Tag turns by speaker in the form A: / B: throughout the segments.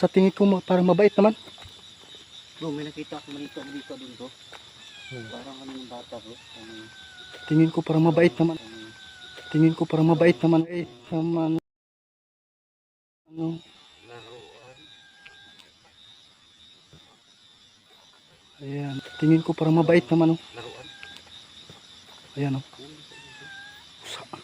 A: Sa tingin ko parang mabait naman.
B: Bro, may nakita ako malito dito dun to. Parang ano yung bata bro. Ano,
A: Tingin ko parang mabait naman.
B: ano,
A: Tingin ko parang mabait naman. Eh, naman. Ano? Ayan. Tingin ko parang mabait naman. Oh. Ayan oh.
B: Ano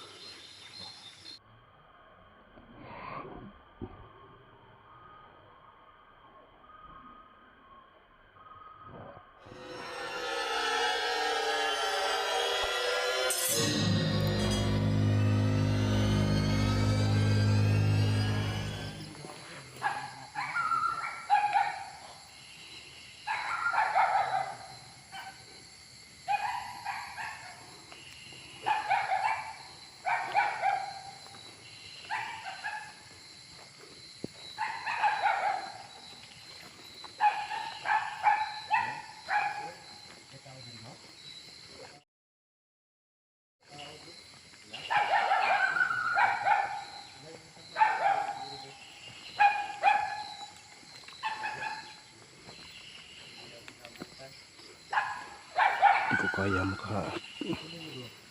A: kaya maka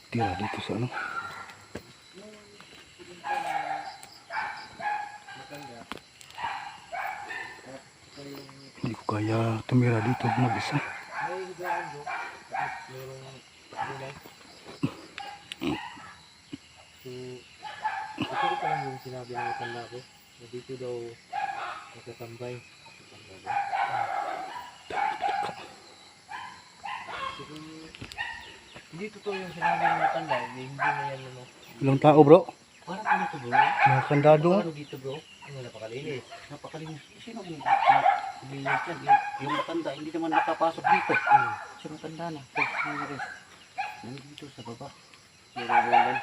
A: tira dito sa ano. Hindi ko kaya tumira dito
B: gulay. So, ito ko lang yung sinabi ng tanda ko. Na dito daw nagtatambay. Tanda ba? So, kung hindi totoo yung sinabi ng tanda, hindi hindi na yan ano.
A: Ilang tao bro?
B: Parang ano to bro?
A: Mga kandado.
B: Ano dito bro? Ano napakalinis? Napakalinis. Sino yung linis yan? Yung, yung matanda, hindi naman nakapasok dito. Hmm. Siya matanda na. Nandito sa baba. Meron rin.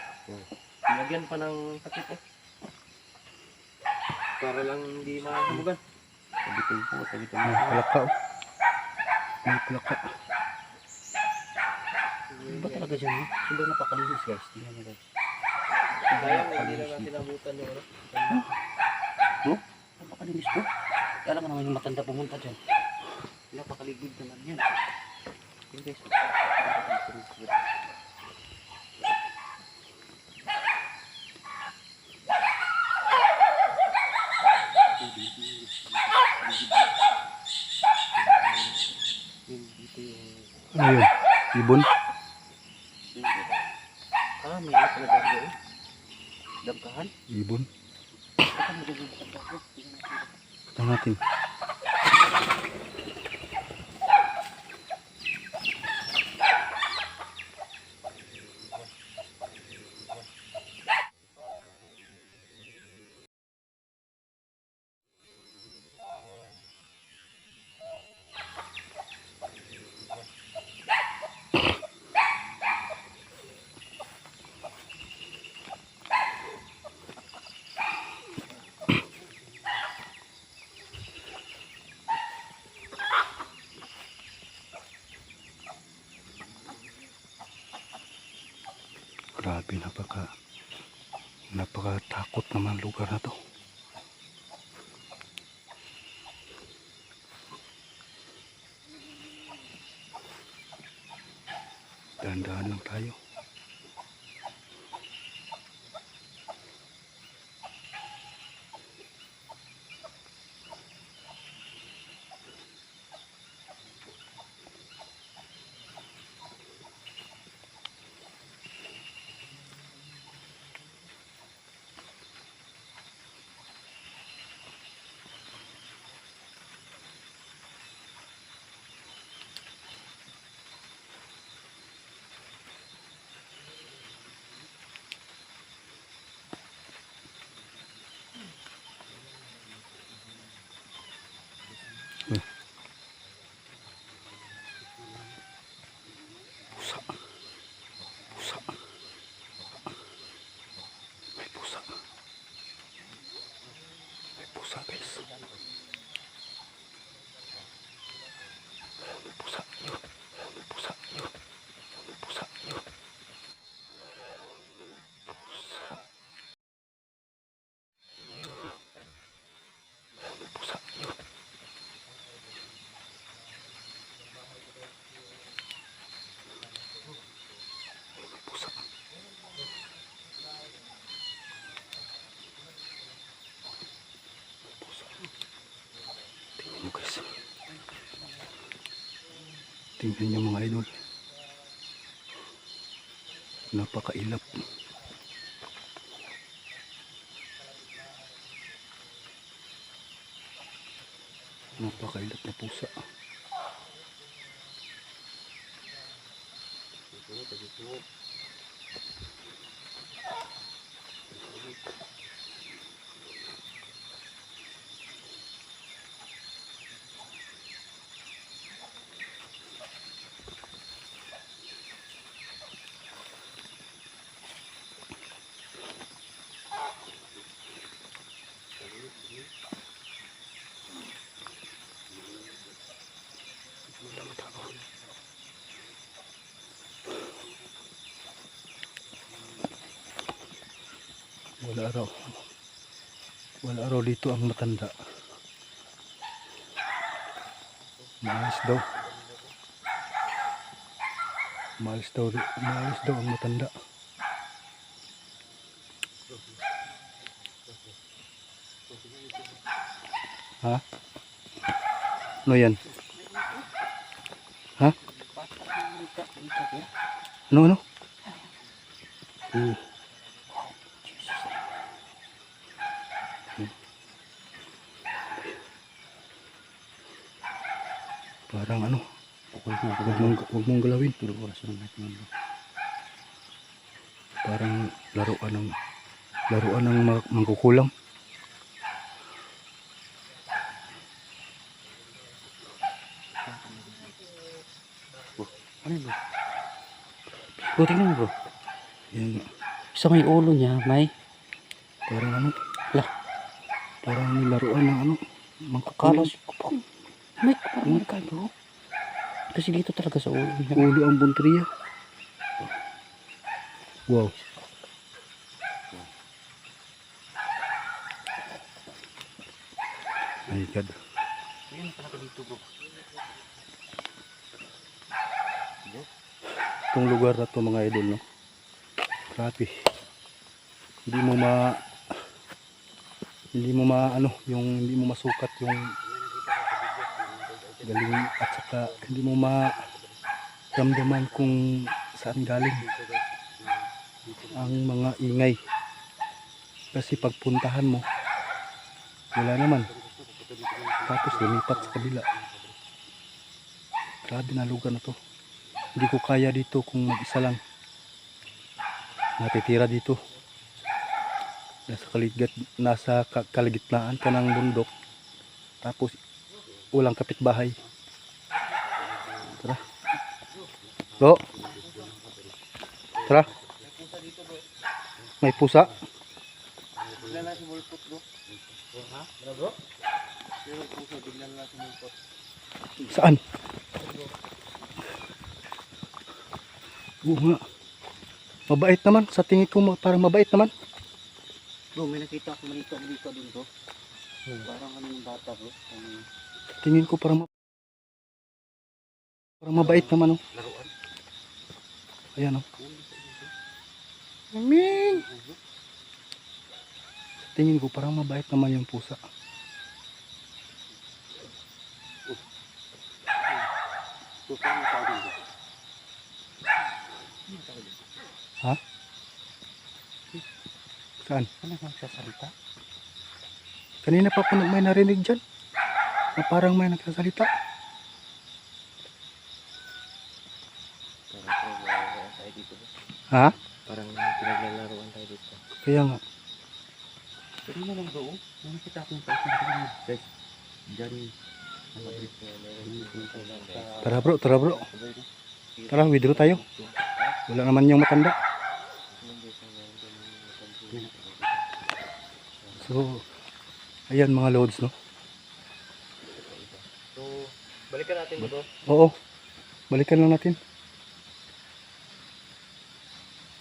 B: Lagyan pa ng takip eh. Para lang hindi makakamugan. Tabitin po, mo.
A: palaka. May palaka.
B: Ba talaga dyan? no? Sobrang napakalinis guys. Tingnan nyo guys.
C: Sayang, hindi na natin abutan yung ano.
B: No? Napakalinis bro. Kaya lang naman yung matanda pumunta dyan. Napakaligid naman yan. Yun guys. Yun, dito yung...
A: Ano yun? Ibon?
B: Ah, may ano pala dyan doon. Dagkahan.
A: Ibon.
B: Baka magagawin sa dagkahan. Tingnan natin.
A: Ito natin. Grabe, napaka napakatakot naman lugar na to. Dahan-dahan lang tayo. Tingnan niyo mga idol. Napakailap. Napakailap na pusa. Wala raw. Wala raw dito ang matanda. Maalis daw. Maalis daw, maalis daw ang matanda. Ha? Ano yan? Ha? Ano ano? Hmm. Na natin. Parang laruan ng laruan ng ma- mangkukulam.
B: Ano bro? Bro, tingnan mo bro.
A: Yan.
B: Sa may ulo niya, may
A: Parang ano?
B: Lah.
A: Parang laruan ng ano? Mangkukulam.
B: May parang ka bro. Kasi dito talaga sa ulo.
A: Ulo ang buntriya. Wow. My God.
B: Ayun talaga dito bro.
A: Itong lugar na to mga idol, no? Grabe. Hindi mo ma... Hindi mo ma... Ano, yung... Hindi mo masukat yung... Galing at saka hindi mo ma... Ramdaman kung saan galing ang mga ingay. Kasi pagpuntahan mo, wala naman. Tapos lumipat sa kabila. Grabe na lugar na to. Hindi ko kaya dito kung mag-isa lang. Natitira dito. Nasa kaligat, nasa ka- kalagitnaan ka ng bundok. Tapos walang kapitbahay. Tara. Bro. Tara. May pusa.
C: Bigla na.
A: Saan? Oo nga. Mabait naman. Sa tingin ko parang mabait naman.
B: Bro, may nakita ako malito dito dun bro. Parang ano yung bata bro.
A: Tingin ko parang ma- parang mabait naman. Oh.
B: laruan.
A: Ayan oh. Ming! Tingin ko parang mabait naman yung pusa. Ha? Saan?
B: Ano nagsasalita?
A: Kanina pa ako may narinig dyan. Na parang may nagsasalita.
C: Parang pinaglalaroan tayo dito.
A: Ha?
C: Parang pinaglalaroan tayo dito.
A: Kaya nga.
B: Pero na lang bro. May nakita akong tao sa Guys, dyan.
A: Tara bro, tara bro. Tara, withdraw tayo. Wala naman yung matanda. So, ayan mga loads, no?
C: Balikan natin bro.
A: Oo. Balikan lang natin.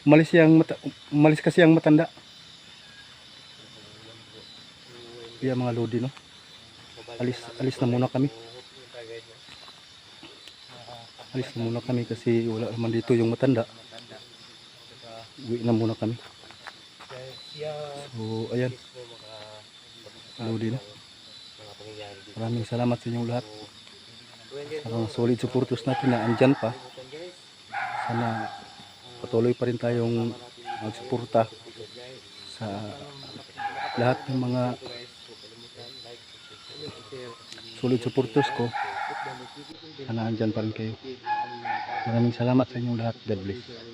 A: Umalis yang mata umalis kasi ang matanda. Kaya mga lodi, no? Alis alis na muna kami. Alis na muna kami kasi wala naman dito yung matanda. Uwi na muna kami. So, ayan. Lodi, no?
C: dito.
A: Maraming salamat sa inyong lahat.
C: Mga solid supporters natin na andyan pa. Sana patuloy pa rin tayong magsuporta sa lahat ng mga solid supporters ko. Sana andyan pa rin kayo. Maraming salamat sa inyong lahat. God bless.